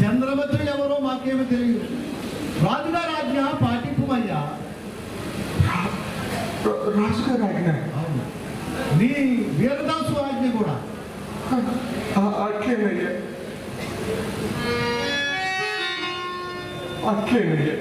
చంద్రవతి ఎవరో మాకేమీ తెలియదు. రాజుగారి ఆజ్ఞ పాటింపుమయ్యా రాజుగారి ఆజ్ఞ నీ వీరదాసు ఆజ్ఞ కూడా. అట్లేనయ్యా. అట్లేనయ్యా.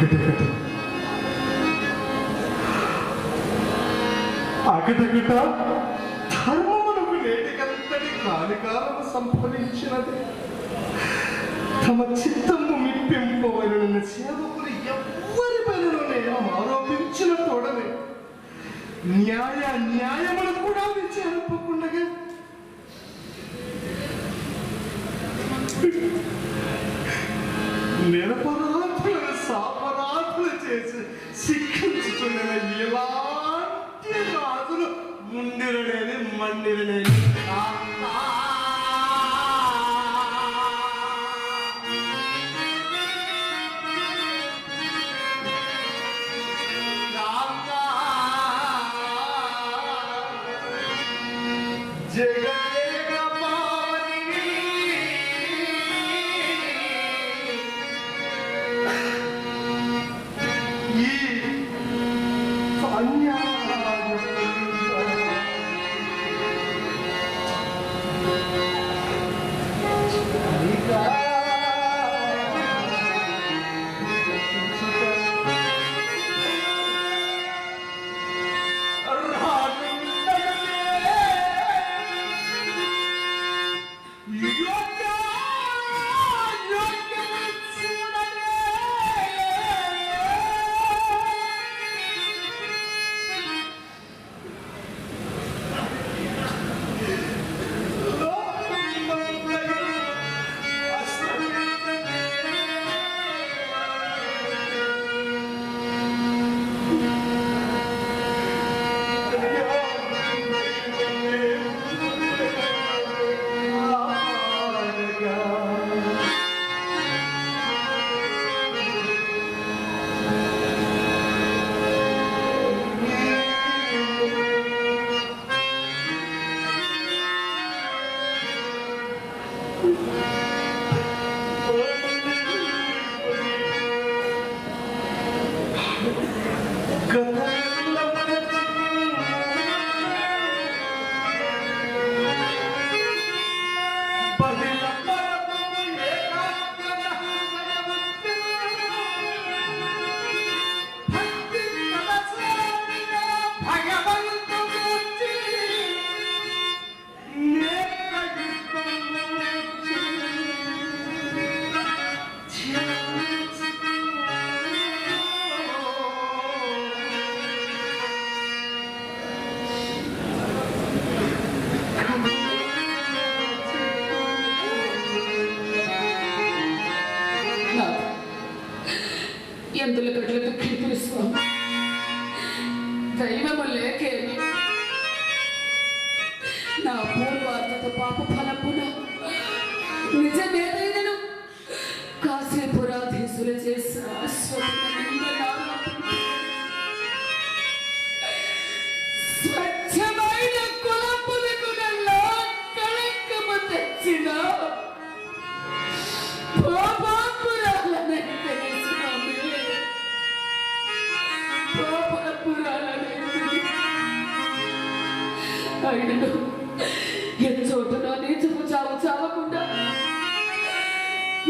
അകട്ടെ കെട്ടെ అక్కడ ధర్మమునకు నేటికంతటి హానికారము సంభవించినది తమ చిత్తము మిప్పింపవలన సేవకులు ఎవ్వరిపైనను నేరం ఆరోపించిన తోడనే న్యాయ న్యాయములు కూడా విచారింపకుండగా నేరపర చేసి శిక్షించుతున్న ఇలాంటి రాజులు ఉండిరలేని మండిరలేని Oh 啊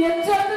You're Yeah,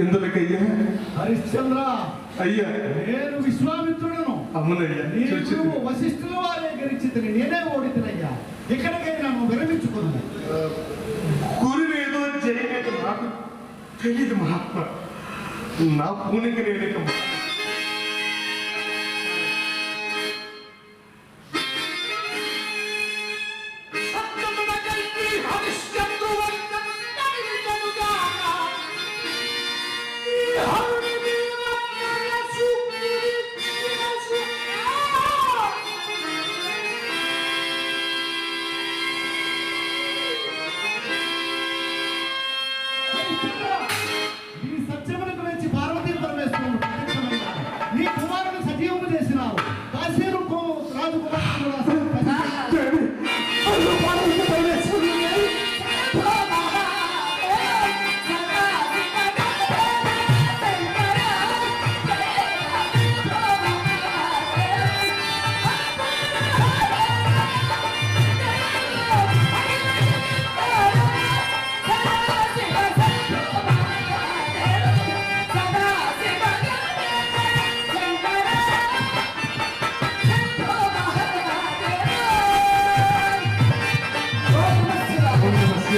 ఎందుకయ్యా హరిశ్చంద్ర అయ్యా. నేను విశ్వామిత్రుడను. వశిష్ఠుల వారే గెలిచితిని నేనే ఓడితినయ్యా. ఇక్కడికైనా నువ్వు విరమించుకుంది గురువేదో చేయలేదు నాకు తెలియదు మహాత్మ. నా పూనికి నేను